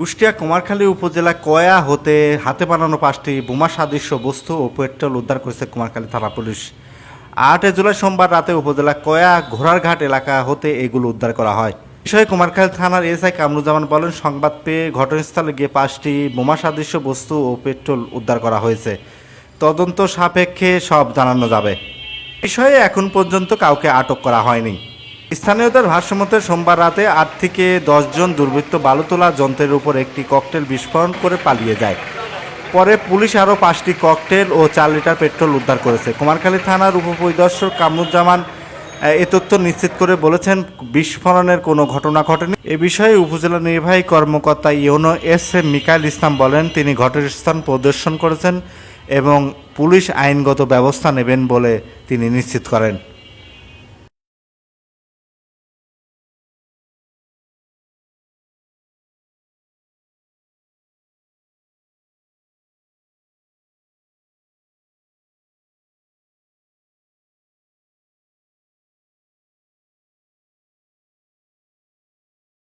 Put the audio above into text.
কুষ্টিয়া কুমারখালী উপজেলা কয়া হতে হাতে বানানো পাঁচটি বোমা সাদৃশ্য বস্তু ও পেট্রোল উদ্ধার করেছে কুমারখালী থানা পুলিশ। আটই জুলাই সোমবার রাতে উপজেলা কয়া ঘোড়ারঘাট এলাকা হতে এগুলো উদ্ধার করা হয়। বিষয়ে কুমারখালী থানার এসআই কামরুজ্জামান বলেন, সংবাদ পেয়ে ঘটনাস্থলে গিয়ে পাঁচটি বোমা সাদৃশ্য বস্তু ও পেট্রোল উদ্ধার করা হয়েছে। তদন্ত সাপেক্ষে সব জানানো যাবে। বিষয়ে এখন পর্যন্ত কাউকে আটক করা হয়নি। স্থানীয়দের ভাষ্যমতে সোমবার রাতে আট থেকে জন দুর্বৃত্ত বালু তোলা যন্ত্রের উপর একটি ককটেল বিস্ফোরণ করে পালিয়ে যায়। পরে পুলিশ আরও পাঁচটি ককটেল ও চার লিটার পেট্রোল উদ্ধার করেছে। কুমারখালী থানার উপপরিদর্শক কামরুজ্জামান, এ তথ্য নিশ্চিত করে বলেছেন, বিস্ফোরণের কোনো ঘটনা ঘটেনি। এ বিষয়ে উপজেলা নির্বাহী কর্মকর্তা UNO S M Mikail Islam বলেন, তিনি ঘটনাস্থান পরিদর্শন করেছেন এবং পুলিশ আইনগত ব্যবস্থা নেবেন বলে তিনি নিশ্চিত করেন।